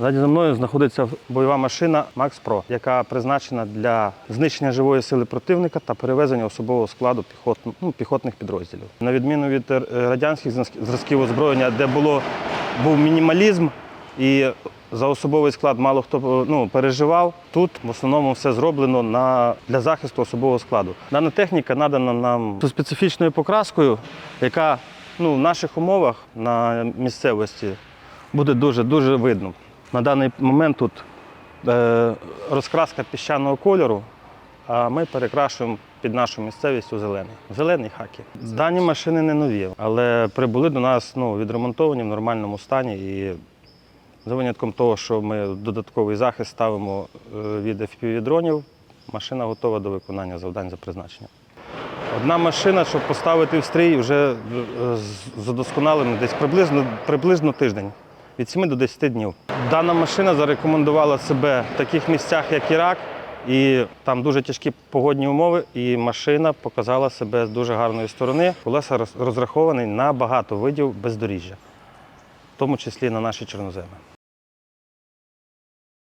Ззаді за мною знаходиться бойова машина Max Pro, яка призначена для знищення живої сили противника та перевезення особового складу піхот, ну, піхотних підрозділів. На відміну від е, радянських зразків озброєння, де було, був мінімалізм і за особовий склад мало хто ну, переживав. Тут в основному все зроблено на, для захисту особового складу. Дана техніка надана нам зі специфічною покраскою, яка ну, в наших умовах на місцевості буде дуже дуже видно. На даний момент тут е, розкраска піщаного кольору, а ми перекрашуємо під нашу місцевість у зелений. Зелений хакі. Дані машини не нові, але прибули до нас ну, відремонтовані в нормальному стані. І за винятком того, що ми додатковий захист ставимо е, від FPV-дронів, машина готова до виконання завдань за призначенням. Одна машина, щоб поставити в стрій, вже е, з- задосконалена десь приблизно, приблизно тиждень, від 7 до 10 днів. Дана машина зарекомендувала себе в таких місцях, як Ірак, і там дуже тяжкі погодні умови, і машина показала себе з дуже гарної сторони. Колеса розрахований на багато видів бездоріжжя, в тому числі на наші чорноземи.